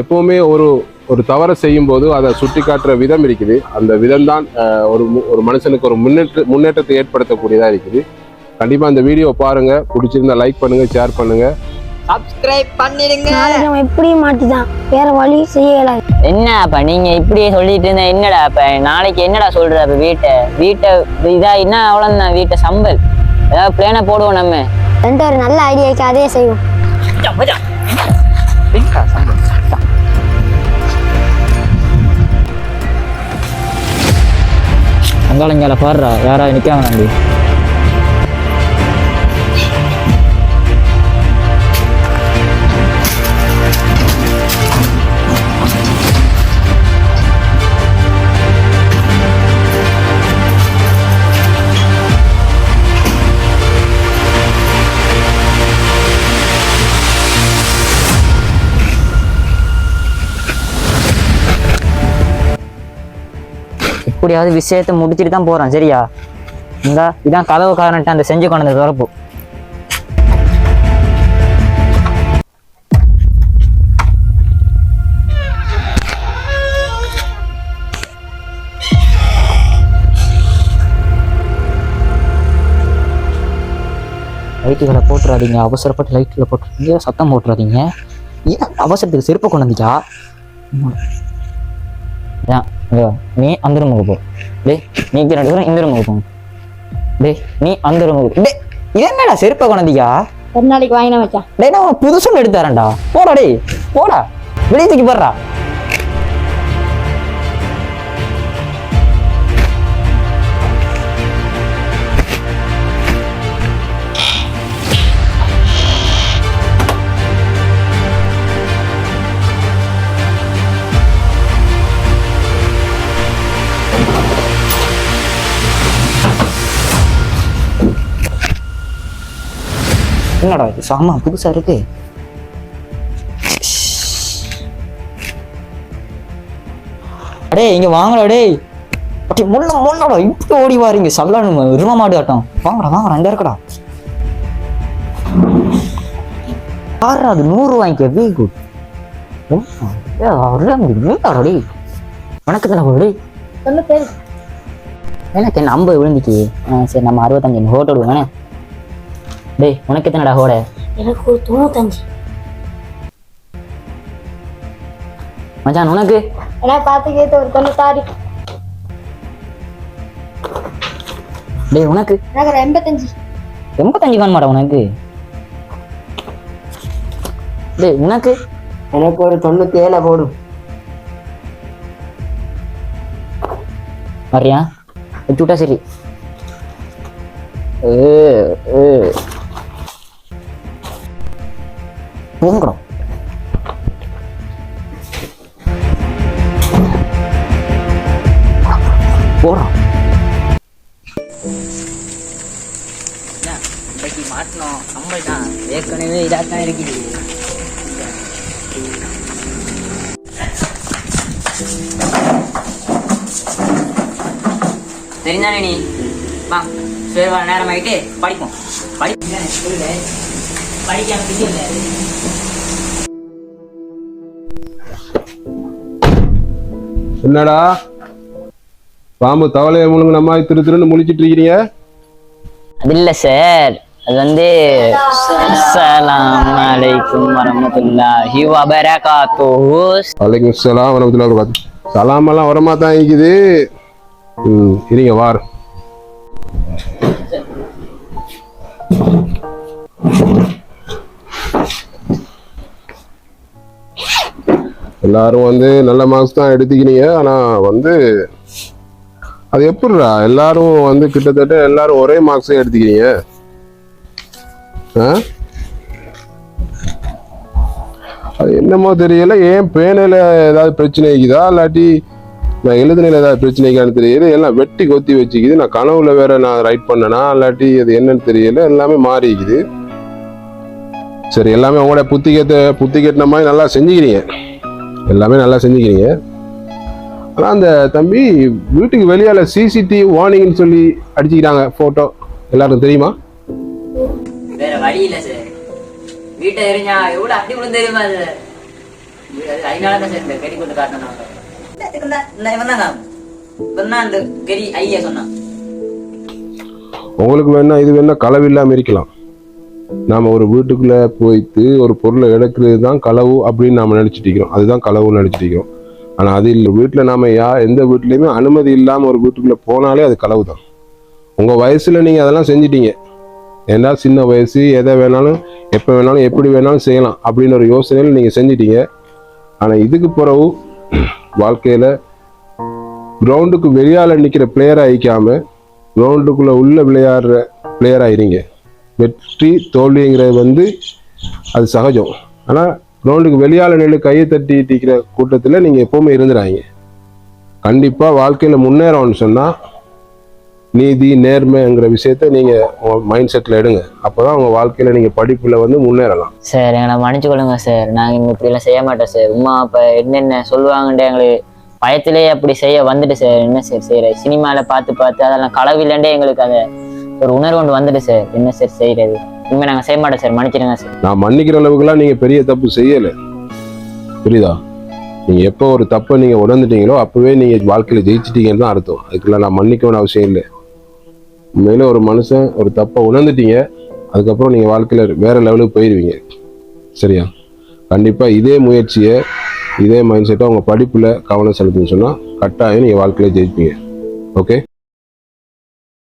எப்பவுமே ஒரு ஒரு தவறை செய்யும் போது அதை சுட்டி காட்டுற விதம் இருக்குது. அந்த விதம் தான் ஒரு ஒரு மனுஷனுக்கு ஒரு முன்னேற்ற முன்னேற்றத்தை ஏற்படுத்தக்கூடியதா இருக்குது. கண்டிப்பா இந்த வீடியோ பாருங்க. பிடிச்சிருந்தா லைக் பண்ணுங்க ஷேர் பண்ணுங்க. சப்ஸ்கிரைப் பண்ணிடுங்க. நாளைக்கு அவன் எப்படி மாட்டிதான் வேற வழி செய்யல. என்ன அப்ப நீங்க இப்படியே சொல்லிட்டு இருந்தா என்னடா அப்ப நாளைக்கு என்னடா சொல்ற அப்ப வீட்டை? வீட்டை இதா என்ன அவ்வளவுதான் வீட்டை சம்பல்? ஏதாவது பிளேனை போடுவோம் நம்ம. ரெண்டு ஒரு நல்ல ஐடியாக்கு அதே செய்வோம். அங்காளங்கால பாடுறா. யாராவது நிற்காங்க நம்பி. எப்படியாவது விஷயத்தை முடிச்சுட்டு தான் போகிறோம் சரியா? இந்த இதான் கதவு காரணட்டு அந்த செஞ்சு கொண்டு தொடர்பு லைட்டுகளை போட்டுறாதீங்க அவசரப்பட்டு லைட்டில் போட்டுறாதீங்க சத்தம் போட்டுறாதீங்க. ஏன் அவசரத்துக்கு செருப்பு கொண்டு வந்துச்சா ஏன் நீ அந்த ரூமுக்கு போ. டேய் நீ ரெண்டு பேரும் இந்த ரூமுக்கு போங்க டேய் நீ அந்த ரூமுக்கு டேய் இது என்னடா செருப்பை கொண்டதியா ஒரு நாளைக்கு வாங்கின வச்சான் டேய் நான் புதுசுன்னு எடுத்து தரேன்டா. போடா டேய். போடா. வெளியே தூக்கி போடுறா. என்னடா இது? சாமா புதுசா இருக்கு. டேய் இங்க வாங்கடா டேய். அட்டி முள்ள முள்ளடா இப்படி ஓடி வாரீங்க. சல்லானு இரும மாடு ஆட்டம். வாங்கடா வாங்கடா இந்த இருக்கடா. ஆறா அது? நூறு ரூபாய்க்கு வெரி குட் பேரு எனக்கு என்ன ஐம்பது விழுந்துச்சு. சரி நம்ம அறுபத்தஞ்சு ஹோட்டல் விடுவானே டேய் உனக்கு எத்தனைடா ஹோட? எனக்கு ஒரு தொண்ணூத்தஞ்சு மச்சான் உனக்கு? ஏன்னா பார்த்து கேட்டு ஒரு தொண்ணூத்தாறு டேய் உனக்கு? எனக்கு ஒரு எண்பத்தஞ்சு. எண்பத்தஞ்சு காண மாட்டா உனக்கு? டேய் உனக்கு? எனக்கு ஒரு தொண்ணூத்தி ஏழு போடும் வரியா வச்சு விட்டா சரி. ஏ ஏ போறான் மாட்டணும் சம்பள் தான் ஏற்கனவே இதாக தான் இருக்குது தெரிந்தானே நீ? வா சரி வர நேரம் ஆகிட்டு படிப்போம். படி படிக்காம இல்லை என்னடா? பாம்பு தவளையை முழுங்க நம்ம திரு திருன்னு முழிச்சிட்டு இருக்கிறீங்க அது இல்லை சார் அது வந்து அஸ்ஸலாமு அலைக்கும் வரமத்துல்லாஹி வபரகாத்துஹு. வலைக்கும் சலாம் வரமத்துல வரகாத்து சலாம் எல்லாம் வரமா தான் இருக்குது. ம் இருங்க வார். எல்லாரும் வந்து நல்ல மார்க்ஸ் தான் எடுத்துக்கிறீங்க. ஆனா வந்து அது எப்படிடா? எல்லாரும் வந்து கிட்டத்தட்ட எல்லாரும் ஒரே மார்க்ஸே எடுத்துக்கிறீங்க. ஆ? அது என்னமோ தெரியல. ஏன் பேனையில் ஏதாவது பிரச்சனை இருக்குதா? இல்லாட்டி நான் எழுதுனையில் ஏதாவது பிரச்சனை இருக்கான்னு தெரியல. எல்லாம் வெட்டி கொத்தி வச்சுக்குது. நான் கனவுல வேற நான் ரைட் பண்ணனா? இல்லாட்டி அது என்னன்னு தெரியல. எல்லாமே மாறிக்குது. சரி எல்லாமே உங்களோட புத்தி கேத்த புத்தி கேட்டின மாதிரி நல்லா செஞ்சுக்கிறீங்க. எல்லாமே நல்லா செஞ்சுக்கிறீங்க. ஆனால் அந்த தம்பி வீட்டுக்கு வெளியால சிசிடிவி வார்னிங்னு சொல்லி அடிச்சுக்கிறாங்க ஃபோட்டோ எல்லாருக்கும் தெரியுமா? வேற வழி இல்ல சார் வீட்டை எரிஞ்சா எவ்வளவு அடி விழுந்து தெரியுமா சார் அதனால தான் சார் இந்த கறி கொண்டு காட்டணும் இவன் தாங்க இவன் தான் இந்த கறி ஐயா சொன்னான். உங்களுக்கு வேணா இது வேணா களவு இல்லாமல் இருக்கலாம். நாம ஒரு வீட்டுக்குள்ள போயிட்டு ஒரு பொருளை எடுக்கிறது தான் களவு அப்படின்னு நாம நினைச்சிட்டு இருக்கிறோம். அதுதான் களவுன்னு நினைச்சிட்டு இருக்கிறோம். ஆனால் அது இல்லை. வீட்டில் நாம் யா எந்த வீட்லேயுமே அனுமதி இல்லாமல் ஒரு வீட்டுக்குள்ளே போனாலே அது களவு தான் உங்கள் வயசில் நீங்கள் அதெல்லாம் செஞ்சிட்டீங்க. ஏன்னா சின்ன வயசு எதை வேணாலும் எப்போ வேணாலும் எப்படி வேணாலும் செய்யலாம் அப்படின்னு ஒரு யோசனையில் நீங்கள் செஞ்சிட்டீங்க. ஆனால் இதுக்கு பிறகு வாழ்க்கையில் கிரவுண்டுக்கு வெளியால் நிற்கிற பிளேயர் ஆகிக்காமல் கிரவுண்டுக்குள்ளே உள்ள விளையாடுற பிளேயர் ஆயிருங்க வெற்றி தோல்விங்கிறது வந்து அது சகஜம். ஆனால் கிரவுண்டுக்கு வெளியால் நின்று கையை தட்டி நிற்கிற கூட்டத்தில் நீங்கள் எப்போவுமே இருந்துடாங்க கண்டிப்பாக வாழ்க்கையில் முன்னேறோம்னு சொன்னால் நீதி நேர்மைங்கிற விஷயத்த நீங்கள் உங்கள் மைண்ட் செட்டில் எடுங்க. அப்போ தான் உங்கள் வாழ்க்கையில் நீங்கள் படிப்பில் வந்து முன்னேறலாம். சார் எங்களை மன்னிச்சு கொள்ளுங்க சார். நாங்கள் இங்கே இப்படிலாம் செய்ய மாட்டோம் சார். உமா அப்போ என்னென்ன சொல்லுவாங்கன்ட்டு எங்களுக்கு பயத்திலே அப்படி செய்ய வந்துட்டு சார். என்ன சார் செய்கிற சினிமாவில் பார்த்து பார்த்து அதெல்லாம் களவில்லைண்டே எங்களுக்கு அதை ஒரு உணர்வு ஒன்று வந்துட்டு சார். என்ன சார் செய்கிறது இனிமேல் நாங்கள் செய்ய மாட்டோம் சார். மன்னிச்சிடுங்க சார். நான் மன்னிக்கிற அளவுக்குலாம் நீங்கள் பெரிய தப்பு செய்யலை. புரியுதா? நீங்கள் எப்போ ஒரு தப்பை நீங்கள் உணர்ந்துட்டீங்களோ அப்போவே நீங்கள் வாழ்க்கையில் ஜெயிச்சிட்டீங்கன்னு தான் அர்த்தம். அதுக்கெல்லாம் நான் மன்னிக்க அவசியம் இல்லை. உண்மையில ஒரு மனுஷன் ஒரு தப்பை உணர்ந்துட்டீங்க அதுக்கப்புறம் நீங்கள் வாழ்க்கையில் வேற லெவலுக்கு போயிடுவீங்க சரியா? கண்டிப்பாக இதே முயற்சியை இதே மைண்ட் செட்டை உங்கள் படிப்பில் கவனம் செலுத்துன்னு சொன்னால் கட்டாயம் நீங்கள் வாழ்க்கையில் ஜெயிப்பீங்க. ஓகே